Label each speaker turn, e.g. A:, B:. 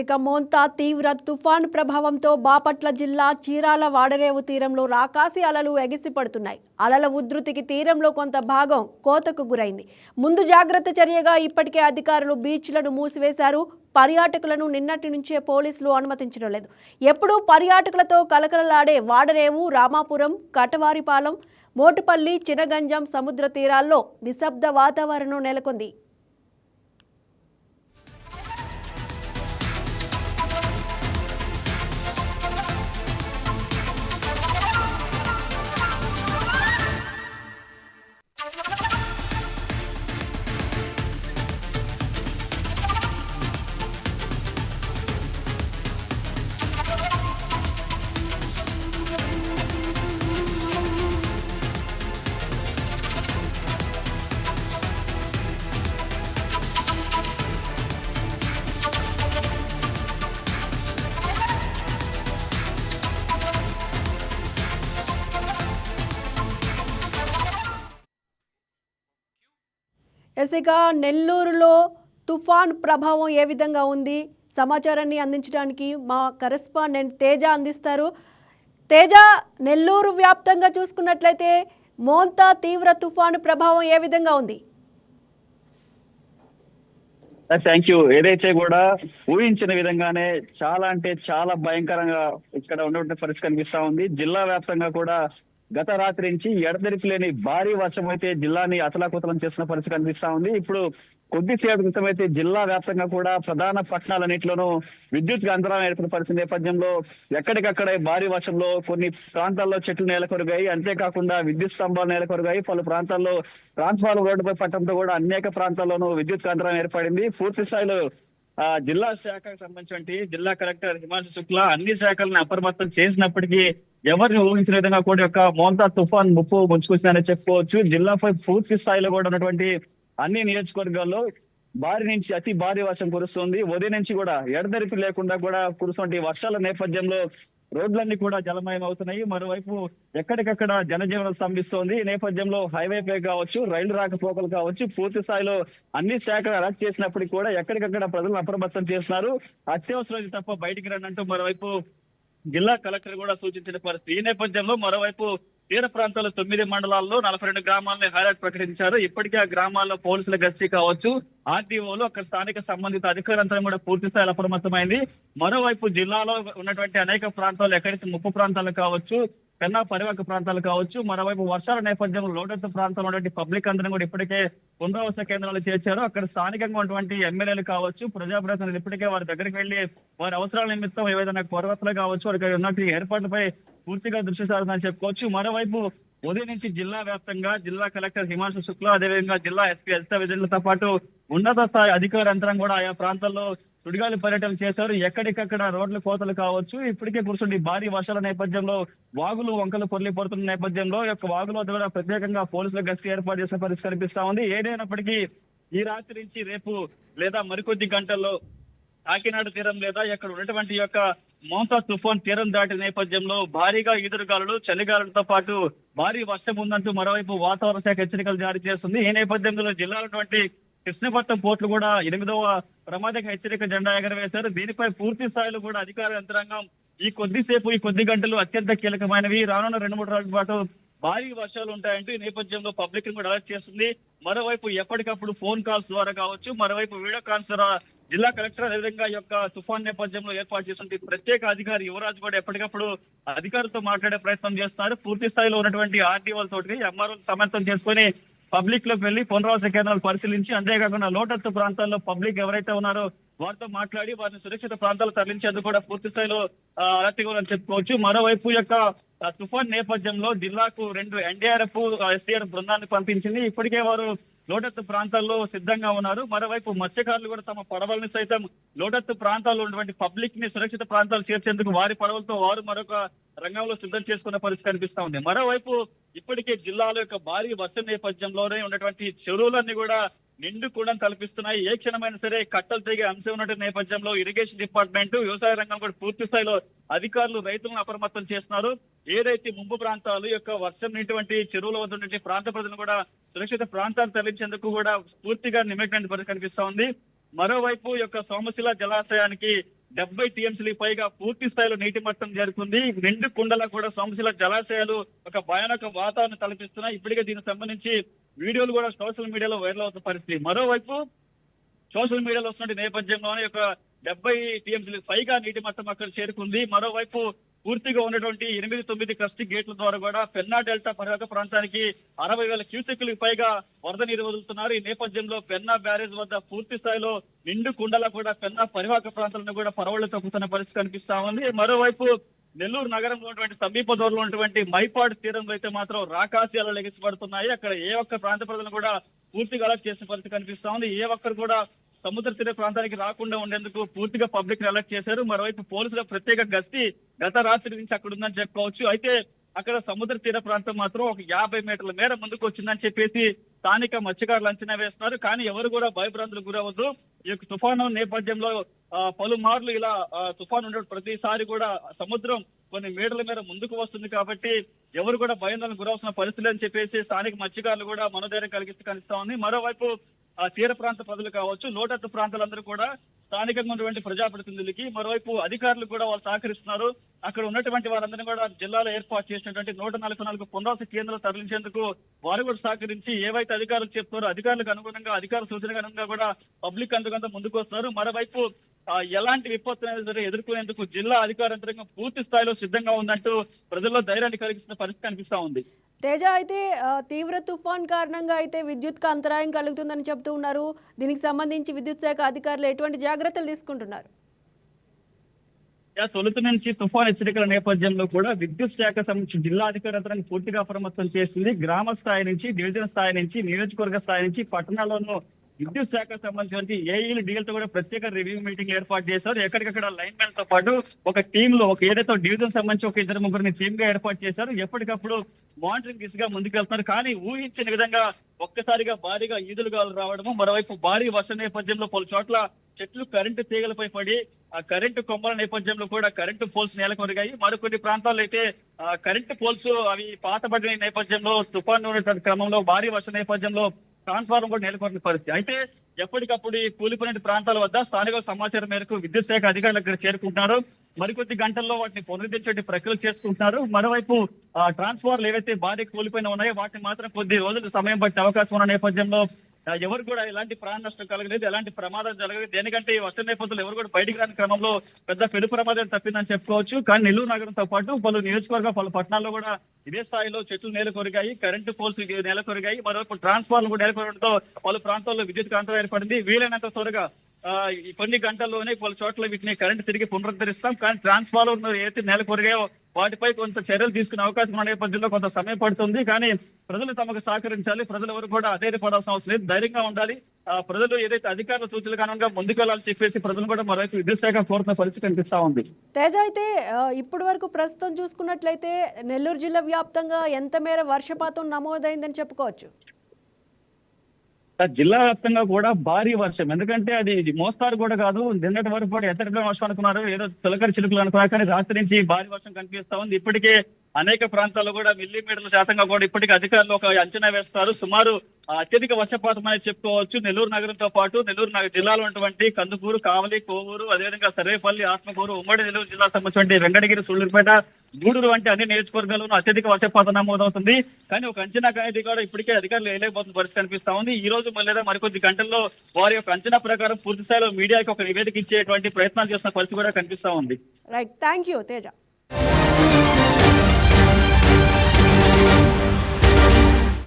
A: ఇక మోంతా తీవ్ర తుఫాను ప్రభావంతో బాపట్ల జిల్లా చీరాల వాడరేవు తీరంలో రాకాసి అలలు ఎగిసిపడుతున్నాయి. అలల ఉధృతికి తీరంలో కొంత భాగం కోతకు గురైంది. ముందు జాగ్రత్త చర్యగా ఇప్పటికే అధికారులు బీచ్లను మూసివేశారు. పర్యాటకులను నిన్నటి నుంచే పోలీసులు అనుమతించడం లేదు. ఎప్పుడూ పర్యాటకులతో కలకలలాడే వాడరేవు రామాపురం కటవారిపాలెం మోటుపల్లి చినగంజం సముద్ర తీరాల్లో నిశ్శబ్ద వాతావరణం నెలకొంది. ఎస్గా నెల్లూరులో తుఫాన్ ప్రభావం ఏ విధంగా ఉంది? సమాచారాన్ని అందించడానికి మా కరెస్పాండెంట్ తేజ అందిస్తారు. తేజ నెల్లూరు వ్యాప్తంగా చూసుకున్నట్లయితే మోంతా తీవ్ర తుఫాను ప్రభావం ఏ విధంగా ఉంది?
B: థ్యాంక్ యూ ఏదైతే కూడా ఊహించిన విధంగానే చాలా అంటే చాలా భయంకరంగా ఇక్కడ ఉన్నటువంటి పరిస్థితి కనిపిస్తా ఉంది. జిల్లా వ్యాప్తంగా కూడా గత రాత్రి నుంచి ఎడతెరిపి లేని భారీ వర్షం అయితే జిల్లాని అతలాకుతలం చేసిన పరిస్థితి కనిపిస్తా ఉంది. ఇప్పుడు కొద్దిసేపు క్రితం అయితే జిల్లా వ్యాప్తంగా కూడా ప్రధాన పట్టణాలన్నింటిలోనూ విద్యుత్ అంతరాయం ఏర్పడిన పరిస్థితి నేపథ్యంలో ఎక్కడికక్కడ భారీ వర్షంలో కొన్ని ప్రాంతాల్లో చెట్లు నేలకొరిగాయి. అంతేకాకుండా విద్యుత్ స్తంభాలు నేలకొరిగాయి. పలు ప్రాంతాల్లో ట్రాన్స్ఫార్మర్ రోడ్డుపై పట్టడంతో కూడా అనేక ప్రాంతాల్లోనూ విద్యుత్ అంతరాయం ఏర్పడింది. పూర్తి స్థాయిలో ఆ జిల్లా శాఖకు సంబంధించి జిల్లా కలెక్టర్ హిమాంశు శుక్లా అన్ని శాఖలను అప్రమత్తం చేసినప్పటికీ ఎవరిని ఊహించిన విధంగా కూడా యొక్క మోంతా తుఫాన్ ముప్పు ముంచుకొచ్చిందని చెప్పుకోవచ్చు. జిల్లాపై పూర్తి స్థాయిలో కూడా ఉన్నటువంటి అన్ని నియోజకవర్గాల్లో భారీ నుంచి అతి భారీ వర్షం కురుస్తుంది. ఉదయం నుంచి కూడా ఎడతెరిపి లేకుండా కూడా కురుస్తున్న వర్షాల నేపథ్యంలో రోడ్లన్నీ కూడా జలమయం అవుతున్నాయి. మరోవైపు ఎక్కడికక్కడ జనజీవనం స్తంభిస్తోంది. ఈ నేపథ్యంలో హైవే పే కావచ్చు రైలు రాకపోకలు కావచ్చు పూర్తి స్థాయిలో అన్ని శాఖలు అలర్ట్ చేసినప్పటికీ కూడా ఎక్కడికక్కడ ప్రజలను అప్రమత్తం చేస్తున్నారు. అత్యవసరం తప్ప బయటికి రండి మరోవైపు జిల్లా కలెక్టర్ కూడా సూచించిన పరిస్థితి. ఈ నేపథ్యంలో మరోవైపు తీర ప్రాంతాల తొమ్మిది మండలాల్లో నలభై రెండు గ్రామాలని హైలైట్ ప్రకటించారు. ఇప్పటికే ఆ గ్రామాల్లో పోలీసుల గస్తీ కావచ్చు. ఆర్డీఓలు అక్కడ స్థానిక సంబంధిత అధికారులంతా కూడా పూర్తి స్థాయిలో అప్రమత్తమైంది. మరోవైపు జిల్లాలో ఉన్నటువంటి అనేక ప్రాంతాలు ఎక్కడైతే ముప్పు ప్రాంతాలు కావచ్చు పెన్నా పరివాహక ప్రాంతాలు కావచ్చు మరోవైపు వర్షాల నేపథ్యంలో లోటత్తు ప్రాంతంలో ఉన్నటువంటి పబ్లిక్ అందరం కూడా ఇప్పటికే పునరావాస కేంద్రాలు చేర్చారు. అక్కడ స్థానికంగా ఉన్నటువంటి ఎమ్మెల్యేలు కావచ్చు ప్రజాప్రతినిధులు ఇప్పటికే వారి దగ్గరికి వెళ్ళి వారి అవసరాల నిమిత్తం ఏదైనా కొరవతలు కావచ్చు వారికి ఉన్నటువంటి ఏర్పాట్లపై పూర్తిగా దృష్టి సారిందని చెప్పుకోవచ్చు. మరోవైపు ఉదయం నుంచి జిల్లా వ్యాప్తంగా జిల్లా కలెక్టర్ హిమాంశు శుక్లా అదేవిధంగా జిల్లా ఎస్పీ అజిత విజయులతో పాటు ఉన్నత స్థాయి అధికార యంత్రం కూడా ఆయా ప్రాంతాల్లో సుడిగాలి పర్యటన చేశారు. ఎక్కడికక్కడ రోడ్లు కోతలు కావచ్చు. ఇప్పటికే కురుసుండి భారీ వర్షాల నేపథ్యంలో వాగులు వంకలు పొర్లి పడుతున్న నేపథ్యంలో యొక్క వాగుల వద్ద ప్రత్యేకంగా పోలీసుల గస్తీ ఏర్పాటు చేసిన పరిస్థితి కనిపిస్తా ఉంది. ఏదైనప్పటికీ ఈ రాత్రి నుంచి రేపు లేదా మరికొద్ది గంటల్లో కాకినాడ తీరం లేదా ఇక్కడ ఉన్నటువంటి యొక్క మోంతా తుఫాన్ తీరం దాటిన నేపథ్యంలో భారీగా ఈదురుగాలులు చలిగాలులతో పాటు భారీ వర్షం ఉందంటూ మరోవైపు వాతావరణ శాఖ హెచ్చరికలు జారీ చేస్తుంది. ఈ నేపథ్యంలో జిల్లాలో కృష్ణపట్నం పోర్టులు కూడా ఎనిమిదవ ప్రమాదక హెచ్చరిక జెండా ఎగరవేశారు. దీనిపై పూర్తి స్థాయిలో కూడా అధికార యంత్రాంగం ఈ కొద్దిసేపు ఈ కొద్ది గంటలు అత్యంత కీలకమైనవి. రానున్న రెండు మూడు రోజుల పాటు భారీ వర్షాలు ఉంటాయంటూ ఈ నేపథ్యంలో పబ్లిక్ కూడా అలర్ట్ చేస్తుంది. మరోవైపు ఎప్పటికప్పుడు ఫోన్ కాల్స్ ద్వారా కావచ్చు మరోవైపు వీడియో కాల్స్ ద్వారా జిల్లా కలెక్టర్ అదేవిధంగా ఈ యొక్క తుఫాన్ నేపథ్యంలో ఏర్పాటు చేసిన ప్రత్యేక అధికారి యువరాజు కూడా ఎప్పటికప్పుడు అధికారులతో మాట్లాడే ప్రయత్నం చేస్తున్నారు. పూర్తి స్థాయిలో ఉన్నటువంటి ఆర్టీఓలతో ఎంఆర్ఓ సమర్థం చేసుకొని పబ్లిక్లోకి వెళ్ళి పునరావాస కేంద్రాలు పరిశీలించి అంతేకాకుండా లోటత్తు ప్రాంతాల్లో పబ్లిక్ ఎవరైతే ఉన్నారో వారితో మాట్లాడి వారిని సురక్షిత ప్రాంతాలు తరలించేందుకు కూడా పూర్తి స్థాయిలో అలర్ట్ ఇవ్వాలని చెప్పుకోవచ్చు. మరోవైపు యొక్క తుఫాన్ నేపథ్యంలో జిల్లాకు రెండు ఎన్డీఆర్ఎఫ్ ఎస్డీఆర్ఎఫ్ బృందాన్ని పంపించింది. ఇప్పటికే వారు లోటత్తు ప్రాంతాల్లో సిద్ధంగా ఉన్నారు. మరోవైపు మత్స్యకారులు కూడా తమ పడవల్ని సైతం లోటత్తు ప్రాంతాల్లో ఉన్నటువంటి పబ్లిక్ని సురక్షిత ప్రాంతాలు చేర్చేందుకు వారి పడవలతో వారు మరొక రంగంలో సిద్ధం చేసుకున్న పరిస్థితి కనిపిస్తా ఉంది. మరోవైపు ఇప్పటికే జిల్లాలో యొక్క భారీ వర్ష నేపథ్యంలోనే ఉన్నటువంటి చెరువులన్నీ కూడా నిండు కూడా కల్పిస్తున్నాయి. ఏ క్షణమైనా సరే కట్టలు తెగే అంశం ఉన్నటువంటి నేపథ్యంలో ఇరిగేషన్ డిపార్ట్మెంట్ వ్యవసాయ రంగం కూడా పూర్తి స్థాయిలో అధికారులు రైతులను అప్రమత్తం చేస్తున్నారు. ఏదైతే ముంపు ప్రాంతాలు యొక్క వర్షం నీటువంటి చెరువుల వద్ద ఉన్నటువంటి ప్రాంత ప్రజలను కూడా సురక్షిత ప్రాంతాలు తరలించేందుకు కూడా పూర్తిగా నిమగ్నం పరిస్థితి కనిపిస్తా ఉంది. మరోవైపు యొక్క సోమశిల జలాశయానికి
C: డెబ్బై టీఎంసీలకు పైగా పూర్తి స్థాయిలో నీటి మట్టం చేరుకుంది నిండు కుండల కూడా సోమశిల జలాశయాలు ఒక భయానక వాతావరణం తలపిస్తున్నాయి. ఇప్పటికే దీనికి సంబంధించి వీడియోలు కూడా సోషల్ మీడియాలో వైరల్ అవుతున్న పరిస్థితి. మరోవైపు సోషల్ మీడియాలో వస్తున్న నేపథ్యంలోనే ఒక డెబ్బై టీఎంసీలకు పైగా నీటి మట్టం అక్కడ చేరుకుంది. మరోవైపు పూర్తిగా ఉన్నటువంటి ఎనిమిది తొమ్మిది క్రస్ట్ గేట్ల ద్వారా కూడా పెన్నా డెల్టా పరివాహక ప్రాంతానికి అరవై వేల క్యూసెక్లకు పైగా వరద నీరు వదులుతున్నారు. ఈ నేపథ్యంలో పెన్నా బ్యారేజ్ వద్ద పూర్తి స్థాయిలో నిండు కుండలా కూడా పెన్నా పరివాహక ప్రాంతాలను కూడా పరవళ్ళు తగ్గుతున్న పరిస్థితి కనిపిస్తా ఉంది. మరోవైపు నెల్లూరు నగరంలో ఉన్నటువంటి సమీప దూరంలో ఉన్నటువంటి మైపాడు తీరంలో అయితే మాత్రం రాకాశయాలు లెగించబడుతున్నాయి అక్కడ ఏ ఒక్క ప్రాంత ప్రజలను కూడా పూర్తిగా అలర్ట్ చేసిన పరిస్థితి కనిపిస్తా ఉంది. ఏ ఒక్కరు కూడా సముద్ర తీర ప్రాంతానికి రాకుండా ఉండేందుకు పూర్తిగా పబ్లిక్ అలర్ట్ చేశారు. మరోవైపు పోలీసుల ప్రత్యేక గస్తీ గత రాత్రి నుంచి అక్కడ ఉందని చెప్పుకోవచ్చు. అయితే అక్కడ సముద్ర తీర ప్రాంతం మాత్రం ఒక యాభై మీటర్ల మేర ముందుకు వచ్చిందని చెప్పేసి స్థానిక మత్స్యకారులు అంచనా వేస్తున్నారు. కానీ ఎవరు కూడా భయభ్రాంతులకు గురవద్దు ఈ యొక్క తుఫాను నేపథ్యంలో పలుమార్లు ఇలా తుఫాను ఉండే ప్రతిసారి కూడా సముద్రం కొన్ని మీటర్ల మేర ముందుకు వస్తుంది కాబట్టి ఎవరు కూడా భయాందోళన గురవలసిన పరిస్థితులు అని చెప్పేసి స్థానిక మత్స్యకారులు కూడా మనోధైర్యం కలిగిస్తూ కనిపిస్తా ఉంది. మరోవైపు ఆ తీర ప్రాంత ప్రజలు కావచ్చు లోటత్తు ప్రాంతాలందరూ కూడా స్థానికంగా ఉన్నటువంటి ప్రజాప్రతినిధులకి మరోవైపు అధికారులు కూడా వాళ్ళు సహకరిస్తున్నారు. అక్కడ ఉన్నటువంటి వారందరినీ కూడా జిల్లాలో ఏర్పాటు చేసినటువంటి నూట నలభై నాలుగు పునరాస కేంద్రాలు తరలించేందుకు వారు కూడా సహకరించి ఏవైతే అధికారులు చెప్తారో అధికారులకు అనుగుణంగా అధికారుల సూచనకు అనుగుణంగా కూడా పబ్లిక్ అందుకంత ముందుకు వస్తున్నారు. మరోవైపు ఎలాంటి విపత్తు అనేది సరే ఎదుర్కొనేందుకు జిల్లా అధికార పూర్తి స్థాయిలో సిద్ధంగా ఉందంటూ ప్రజల్లో ధైర్యాన్ని కలిగిస్తున్న పరిస్థితి కనిపిస్తా ఉంది.
A: తేజ అయితే తీవ్ర తుఫాన్ కారణంగా అయితే విద్యుత్కు అంతరాయం కలుగుతుందని చెప్తూ ఉన్నారు. దీనికి సంబంధించి విద్యుత్ శాఖ అధికారులు ఎటువంటి జాగ్రత్తలు తీసుకుంటున్నారు?
B: తొలుత నుంచి తుఫాన్ హెచ్చరికల నేపథ్యంలో కూడా విద్యుత్ శాఖ సంబంధించి జిల్లా అధికార పూర్తిగా అప్రమత్తం చేసింది. గ్రామ స్థాయి నుంచి డివిజన్ స్థాయి నుంచి నియోజకవర్గ స్థాయి నుంచి పట్టణాల్లోనూ విద్యుత్ శాఖ సంబంధించి ఏఈలు డీఎల్తో కూడా ప్రత్యేక రివ్యూ మీటింగ్ ఏర్పాటు చేశారు. ఎక్కడికక్కడ లైన్ మ్యాన్తో పాటు ఒక టీమ్లో ఒక ఏదైతే డివిజన్ సంబంధించి ఒక ఇద్దరు ముగ్గురిని టీమ్గా ఏర్పాటు చేశారు. ఎప్పటికప్పుడు మానిటరింగ్ దిశగా ముందుకెళ్తున్నారు కానీ ఊహించిన విధంగా ఒక్కసారిగా భారీగా ఈదులు గాలు రావడము మరోవైపు భారీ వర్ష నేపథ్యంలో పలు చోట్ల చెట్లు కరెంటు తీగలపై పడి ఆ కరెంటు కొమ్మల నేపథ్యంలో కూడా కరెంటు పోల్స్ నేలకొరిగాయి. మరికొన్ని ప్రాంతాల్లో అయితే ఆ కరెంటు పోల్స్ అవి పాతబడిన నేపథ్యంలో తుఫాను క్రమంలో భారీ వర్ష నేపథ్యంలో ట్రాన్స్ఫార్మర్ కూడా నెలకొన్న పరిస్థితి. అయితే ఎప్పటికప్పుడు ఈ కూలిపోయిన ప్రాంతాల వద్ద స్థానిక సమాచారం మేరకు విద్యుత్ శాఖ అధికారులు ఇక్కడ చేరుకుంటున్నారు. మరికొద్ది గంటల్లో వాటిని పునరుద్ధరించే ప్రక్రియలు చేసుకుంటున్నారు. మరోవైపు ఆ ట్రాన్స్ఫార్మర్లు ఏవైతే భారీ కూలిపోయిన ఉన్నాయో వాటిని మాత్రం కొద్ది రోజులు సమయం పట్టే అవకాశం ఉన్న నేపథ్యంలో ఎవరు కూడా ఎలాంటి ప్రాణ నష్టం కలగలేదు ఎలాంటి ప్రమాదం జరగలేదు. ఎందుకంటే ఈ వర్ష నేపథ్యంలో ఎవరు కూడా బయటికి రాని క్రమంలో పెద్ద పెను ప్రమాదం తప్పిందని చెప్పుకోవచ్చు. కానీ నెల్లూరు నగరంతో పాటు పలు నియోజకవర్గ పలు పట్టణాల్లో కూడా ఇదే స్థాయిలో చెట్లు నేల కొరిగాయి కరెంటు పోల్స్ నేల కొరిగాయి మరోవైపు ట్రాన్స్ఫార్మర్ కూడా నెలకొరడంతో పలు ప్రాంతాల్లో విద్యుత్ కాంతం ఏర్పడింది. వీలైనంత త్వరగా ఈ కొన్ని గంటల్లోనే పలు చోట్ల వీటిని కరెంట్ తిరిగి పునరుద్ధరిస్తాం. కానీ ట్రాన్స్ఫార్మర్ ఏదైతే నెలకొరిగాయో వాటిపై కొంత చర్యలు తీసుకునే అవకాశం ఉన్న నేపథ్యంలో కొంత సమయం పడుతుంది. కానీ ప్రజలు తమకు సహకరించాలి. ప్రజలు ఎవరు కూడా అధైర్యపడాల్సిన అవసరం లేదు. ధైర్యంగా ఉండాలి. ప్రజలు ఏదైతే అధికారుల సూచనలకు అనుగుణంగా ముందుకెళ్ళాలని చెప్పేసి ప్రజలు కూడా మరోవైపు విద్యుత్ శాఖ కోరుతున్న పరిస్థితి కనిపిస్తా ఉంది.
A: తేజ అయితే ఇప్పటి వరకు ప్రస్తుతం చూసుకున్నట్లయితే నెల్లూరు జిల్లా వ్యాప్తంగా ఎంత మేర వర్షపాతం నమోదైందని చెప్పుకోవచ్చు?
B: జిల్లా వ్యాప్తంగా కూడా భారీ వర్షం. ఎందుకంటే అది మోస్తారు కూడా కాదు నిన్నటి వరకు కూడా ఎత్తడిలో వర్షం అనుకున్నారు ఏదో తొలకరి చిలుకలు అనుకున్నారు కానీ రాత్రి నుంచి భారీ వర్షం కనిపిస్తా ఉంది. ఇప్పటికే అనేక ప్రాంతాల్లో కూడా మిల్లీమీటర్ల శాతంగా కూడా ఇప్పటికీ అధికారులు ఒక అంచనా వేస్తారు. సుమారు అత్యధిక వర్షపాతం అని చెప్పుకోవచ్చు. నెల్లూరు నగరంతో పాటు నెల్లూరు జిల్లాలో ఉన్నటువంటి కందుకూరు కావలి కోవూరు అదేవిధంగా సర్వేపల్లి ఆత్మకూరు ఉమ్మడి నెల్లూరు జిల్లా సంబంధించిన వెంకటగిరి సూళ్ళూరుపేట గూడూరు వంటి అన్ని నియోజకవర్గాల్లోనూ అత్యధిక వర్షపాతం నమోదవుతుంది. కానీ ఒక అంచనా అనేది కూడా ఇప్పటికే అధికారులు వేయలేకపోతున్న పరిస్థితి కనిపిస్తా ఉంది. ఈ రోజు లేదా మరికొద్ది గంటల్లో వారి యొక్క అంచనా ప్రకారం పూర్తి స్థాయిలో మీడియాకి ఒక నివేదిక ఇచ్చేటువంటి ప్రయత్నాలు చేస్తున్న పరిస్థితి కూడా కనిపిస్తా ఉంది.
A: Right thank you Teja.